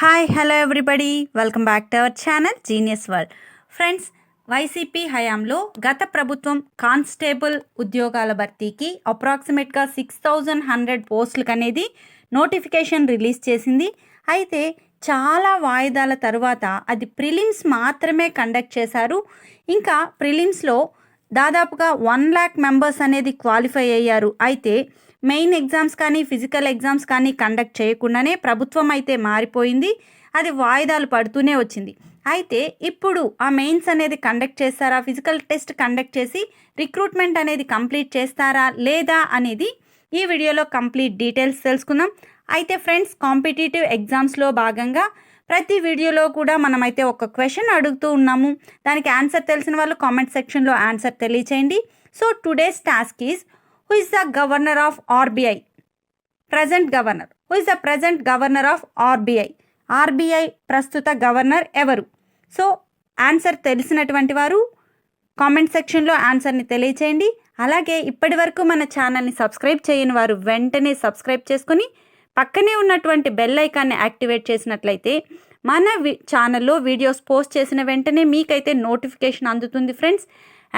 Hi hello everybody welcome back to our channel genius world friends YCP హయాంలో గత ప్రభుత్వం constable ఉద్యోగాల భర్తీకి అప్రాక్సిమేట్గా సిక్స్ థౌజండ్ హండ్రెడ్ పోస్టులకు అనేది నోటిఫికేషన్ రిలీజ్ చేసింది. అయితే చాలా వాయిదాల తరువాత అది ప్రిలిమ్స్ మాత్రమే కండక్ట్ చేశారు. ఇంకా ప్రిలిమ్స్లో దాదాపుగా వన్ ల్యాక్ మెంబర్స్ అనేది క్వాలిఫై అయ్యారు. అయితే మెయిన్ ఎగ్జామ్స్ కానీ ఫిజికల్ ఎగ్జామ్స్ కానీ కండక్ట్ చేయకుండానే ప్రభుత్వం అయితే మారిపోయింది. అది వాయిదాలు పడుతూనే వచ్చింది. అయితే ఇప్పుడు ఆ మెయిన్స్ అనేది కండక్ట్ చేస్తారా? ఫిజికల్ టెస్ట్ కండక్ట్ చేసి రిక్రూట్మెంట్ అనేది కంప్లీట్ చేస్తారా లేదా అనేది ఈ వీడియోలో కంప్లీట్ డీటెయిల్స్ తెలుసుకుందాం. అయితే ఫ్రెండ్స్ కాంపిటేటివ్ ఎగ్జామ్స్లో భాగంగా ప్రతి వీడియోలో కూడా మనమైతే ఒక క్వశ్చన్ అడుగుతూ ఉన్నాము. దానికి ఆన్సర్ తెలిసిన వాళ్ళు కామెంట్ సెక్షన్లో ఆన్సర్ తెలియచేయండి. So today's task is who is the governor of RBI present governor who is the present governor of RBI RBI ప్రస్తుత గవర్నర్ ఎవరు? సో ఆన్సర్ తెలిసినటువంటి వారు కామెంట్ సెక్షన్లో ఆన్సర్ని తెలియచేయండి. అలాగే ఇప్పటి వరకు మన ఛానల్ని సబ్స్క్రైబ్ చేయని వారు వెంటనే సబ్స్క్రైబ్ చేసుకొని పక్కనే ఉన్నటువంటి బెల్ ఐకాన్ని యాక్టివేట్ చేసినట్లయితే మన వి ఛానల్లో వీడియోస్ పోస్ట్ చేసిన వెంటనే మీకైతే నోటిఫికేషన్ అందుతుంది ఫ్రెండ్స్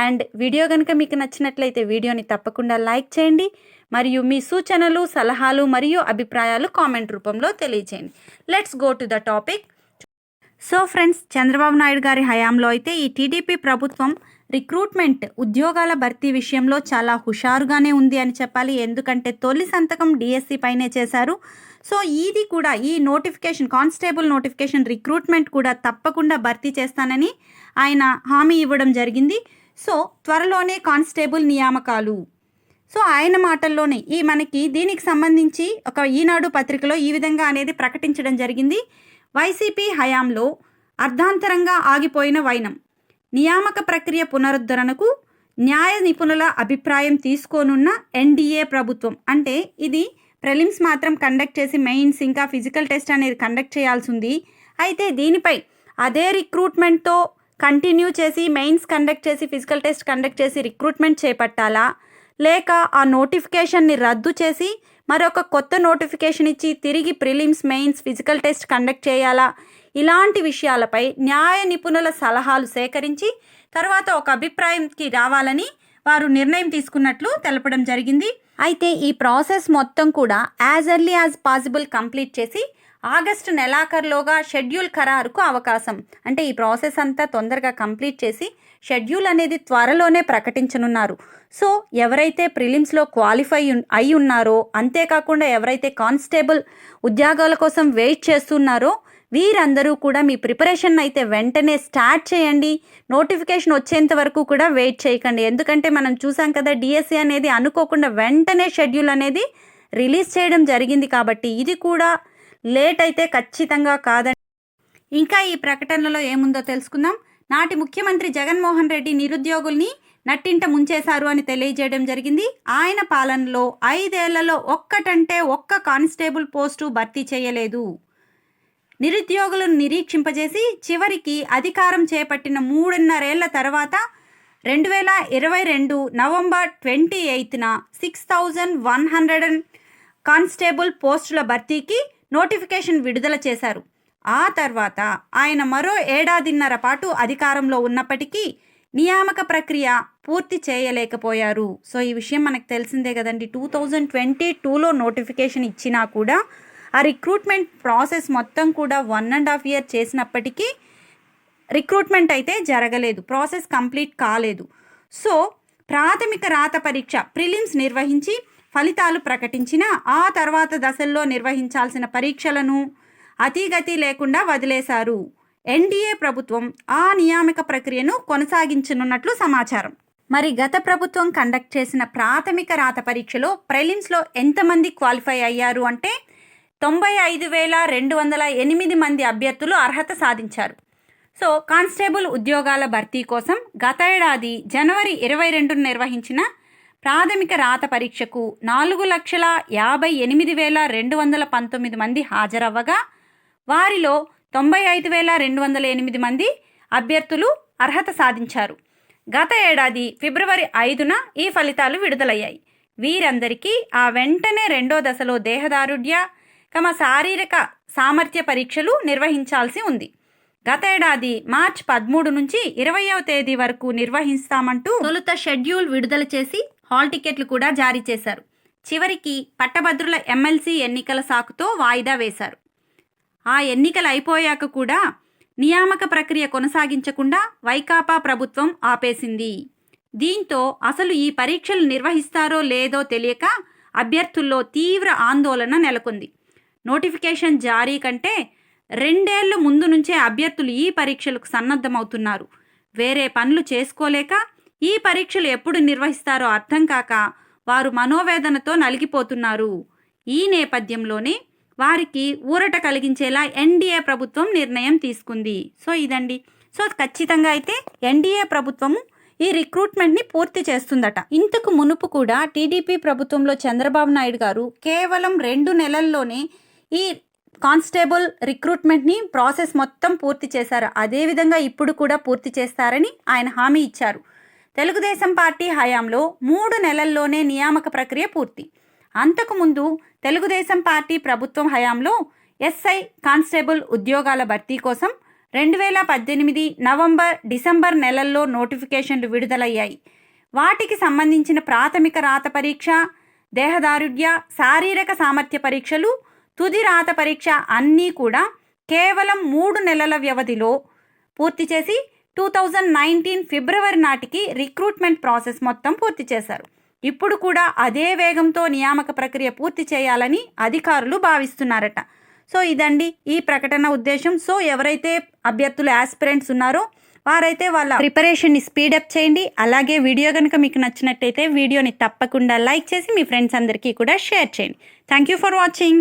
అండ్ వీడియో కనుక మీకు నచ్చినట్లయితే వీడియోని తప్పకుండా లైక్ చేయండి. మరియు మీ సూచనలు సలహాలు మరియు అభిప్రాయాలు కామెంట్ రూపంలో తెలియచేయండి. Let's go to the topic so friends Chandrababu Naidu గారి హయాంలో అయితే ఈ టీడీపీ ప్రభుత్వం రిక్రూట్మెంట్ ఉద్యోగాల భర్తీ విషయంలో చాలా హుషారుగానే ఉంది అని చెప్పాలి. ఎందుకంటే తొలి సంతకం డిఎస్సి పైనే చేశారు. సో ఇది కూడా ఈ నోటిఫికేషన్ కానిస్టేబుల్ నోటిఫికేషన్ రిక్రూట్మెంట్ కూడా తప్పకుండా భర్తీ చేస్తానని ఆయన హామీ ఇవ్వడం జరిగింది. సో త్వరలోనే కానిస్టేబుల్ నియామకాలు. సో ఆయన మాటల్లోనే ఈ మనకి దీనికి సంబంధించి ఒక ఈనాడు పత్రికలో ఈ విధంగా అనేది ప్రకటించడం జరిగింది. వైసీపీ హయాంలో అర్ధాంతరంగా ఆగిపోయిన వైనం. నియామక ప్రక్రియ పునరుద్ధరణకు న్యాయ నిపుణుల అభిప్రాయం తీసుకోనున్న ఎన్డీఏ ప్రభుత్వం. అంటే ఇది ప్రిలిమ్స్ మాత్రం కండక్ట్ చేసి మెయిన్స్ ఇంకా ఫిజికల్ టెస్ట్ అనేది కండక్ట్ చేయాల్సి ఉంది. అయితే దీనిపై అదే రిక్రూట్మెంట్తో కంటిన్యూ చేసి మెయిన్స్ కండక్ట్ చేసి ఫిజికల్ టెస్ట్ కండక్ట్ చేసి రిక్రూట్మెంట్ చేపట్టాలా? లేక ఆ నోటిఫికేషన్ని రద్దు చేసి మరొక కొత్త నోటిఫికేషన్ ఇచ్చి తిరిగి prelims mains physical test conduct చేయాలా? ఇలాంటి విషయాలపై న్యాయ నిపుణుల సలహాలు సేకరించి తర్వాత ఒక అభిప్రాయంకి రావాలని వారు నిర్ణయం తీసుకున్నట్లు తెలపడం జరిగింది. అయితే ఈ ప్రాసెస్ మొత్తం కూడా as early as possible complete చేసి ఆగస్టు నెలాఖరులోగా షెడ్యూల్ ఖరారుకు అవకాశం. అంటే ఈ ప్రాసెస్ అంతా తొందరగా కంప్లీట్ చేసి షెడ్యూల్ అనేది త్వరలోనే ప్రకటించనున్నారు. సో ఎవరైతే ప్రిలిమ్స్లో క్వాలిఫై అయి ఉన్నారో అంతేకాకుండా ఎవరైతే కానిస్టేబుల్ ఉద్యోగాల కోసం వెయిట్ చేస్తున్నారో వీరందరూ కూడా మీ ప్రిపరేషన్ అయితే వెంటనే స్టార్ట్ చేయండి. నోటిఫికేషన్ వచ్చేంత వరకు కూడా వెయిట్ చేయకండి. ఎందుకంటే మనం చూసాం కదా డిఎస్సి అనేది అనుకోకుండా వెంటనే షెడ్యూల్ అనేది రిలీజ్ చేయడం జరిగింది కాబట్టి ఇది కూడా లేట్ అయితే ఖచ్చితంగా కాదండి. ఇంకా ఈ ప్రకటనలో ఏముందో తెలుసుకుందాం. నాటి ముఖ్యమంత్రి జగన్మోహన్ రెడ్డి నిరుద్యోగుల్ని నట్టింట ముంచేశారు అని తెలియజేయడం జరిగింది. ఆయన పాలనలో ఐదేళ్ళలో ఒక్కటంటే ఒక్క కానిస్టేబుల్ పోస్టు భర్తీ చేయలేదు. నిరుద్యోగులను నిరీక్షింపజేసి చివరికి అధికారం చేపట్టిన మూడున్నరేళ్ళ తర్వాత రెండు వేల ఇరవై రెండు November twenty ఎయిత్న six thousand one hundred and constable పోస్టుల భర్తీకి నోటిఫికేషన్ విడుదల చేశారు. ఆ తర్వాత ఆయన మరో ఏడాదిన్నర పాటు అధికారంలో ఉన్నప్పటికీ నియామక ప్రక్రియ పూర్తి చేయలేకపోయారు. సో ఈ విషయం మనకు తెలిసిందే కదండి. టూ థౌజండ్ ట్వంటీ టూలో నోటిఫికేషన్ ఇచ్చినా కూడా ఆ రిక్రూట్మెంట్ ప్రాసెస్ మొత్తం కూడా వన్ అండ్ హాఫ్ ఇయర్ చేసినప్పటికీ రిక్రూట్మెంట్ అయితే జరగలేదు. ప్రాసెస్ కంప్లీట్ కాలేదు. సో ప్రాథమిక రాత పరీక్ష ప్రిలిమ్స్ నిర్వహించి ఫలితాలు ప్రకటించిన ఆ తర్వాత దశల్లో నిర్వహించాల్సిన పరీక్షలను అతిగతి లేకుండా వదిలేశారు. ఎన్డీఏ ప్రభుత్వం ఆ నియామక ప్రక్రియను కొనసాగించనున్నట్లు సమాచారం. మరి గత ప్రభుత్వం కండక్ట్ చేసిన ప్రాథమిక రాత పరీక్షలో ప్రిలిమ్స్లో ఎంతమంది క్వాలిఫై అయ్యారు అంటే తొంభై ఐదు వేల రెండు వందల ఎనిమిది మంది అభ్యర్థులు అర్హత సాధించారు. సో కానిస్టేబుల్ ఉద్యోగాల భర్తీ కోసం గత ఏడాది జనవరి ఇరవై రెండున నిర్వహించిన ప్రాథమిక రాత పరీక్షకు నాలుగు లక్షల యాభై ఎనిమిది వేల రెండు వందల పంతొమ్మిది మంది హాజరవ్వగా వారిలో తొంభై ఐదు వేల రెండు వందల ఎనిమిది మంది అభ్యర్థులు అర్హత సాధించారు. గత ఏడాది ఫిబ్రవరి ఐదున ఈ ఫలితాలు విడుదలయ్యాయి. వీరందరికీ ఆ వెంటనే రెండో దశలో దేహదారుఢ్య తమ శారీరక సామర్థ్య పరీక్షలు నిర్వహించాల్సి ఉంది. గత ఏడాది మార్చ్ పదమూడు నుంచి ఇరవయవ తేదీ వరకు నిర్వహిస్తామంటూ తొలుత షెడ్యూల్ విడుదల చేసి హాల్ టికెట్లు కూడా జారీ చేశారు. చివరికి పట్టభద్రుల ఎమ్మెల్సీ ఎన్నికల సాకుతో వాయిదా వేశారు. ఆ ఎన్నికలు అయిపోయాక కూడా నియామక ప్రక్రియ కొనసాగించకుండా వైకాపా ప్రభుత్వం ఆపేసింది. దీంతో అసలు ఈ పరీక్షలు నిర్వహిస్తారో లేదో తెలియక అభ్యర్థుల్లో తీవ్ర ఆందోళన నెలకొంది. నోటిఫికేషన్ జారీ కంటే రెండేళ్ళ ముందు నుంచే అభ్యర్థులు ఈ పరీక్షలకు సన్నద్ధమవుతున్నారు. వేరే పనులు చేసుకోలేక ఈ పరీక్షలు ఎప్పుడు నిర్వహిస్తారో అర్థం కాక వారు మనోవేదనతో నలిగిపోతున్నారు. ఈ నేపథ్యంలోనే వారికి ఊరట కలిగించేలా ఎన్డీఏ ప్రభుత్వం నిర్ణయం తీసుకుంది. సో ఇదండి. సో ఖచ్చితంగా అయితే ఎన్డీఏ ప్రభుత్వము ఈ రిక్రూట్మెంట్ని పూర్తి చేస్తుందట. ఇంతకు మునుపు కూడా టీడీపీ ప్రభుత్వంలో చంద్రబాబు నాయుడు గారు కేవలం రెండు నెలల్లోనే ఈ కానిస్టేబుల్ రిక్రూట్మెంట్ని ప్రాసెస్ మొత్తం పూర్తి చేశారు. అదేవిధంగా ఇప్పుడు కూడా పూర్తి చేస్తారని ఆయన హామీ ఇచ్చారు. తెలుగుదేశం పార్టీ హయాంలో మూడు నెలల్లోనే నియామక ప్రక్రియ పూర్తి. అంతకుముందు తెలుగుదేశం పార్టీ ప్రభుత్వం హయాంలో ఎస్ఐ కానిస్టేబుల్ ఉద్యోగాల భర్తీ కోసం రెండు వేల పద్దెనిమిది నవంబర్ డిసెంబర్ నెలల్లో నోటిఫికేషన్లు విడుదలయ్యాయి. వాటికి సంబంధించిన ప్రాథమిక రాత పరీక్ష దేహదారుఢ్య శారీరక సామర్థ్య పరీక్షలు తుది రాత పరీక్ష అన్నీ కూడా కేవలం మూడు నెలల వ్యవధిలో పూర్తి చేసి టూ థౌజండ్ నైన్టీన్ ఫిబ్రవరి నాటికి రిక్రూట్మెంట్ ప్రాసెస్ మొత్తం పూర్తి చేశారు. ఇప్పుడు కూడా అదే వేగంతో నియామక ప్రక్రియ పూర్తి చేయాలని అధికారులు భావిస్తున్నారట. సో ఇదండి ఈ ప్రకటన ఉద్దేశం. సో ఎవరైతే అభ్యర్థులు యాస్పిరెంట్స్ ఉన్నారో వారైతే వాళ్ళ ప్రిపరేషన్ని స్పీడప్ చేయండి. అలాగే వీడియో కనుక మీకు నచ్చినట్టయితే వీడియోని తప్పకుండా లైక్ చేసి మీ ఫ్రెండ్స్ అందరికీ కూడా షేర్ చేయండి. Thank you for watching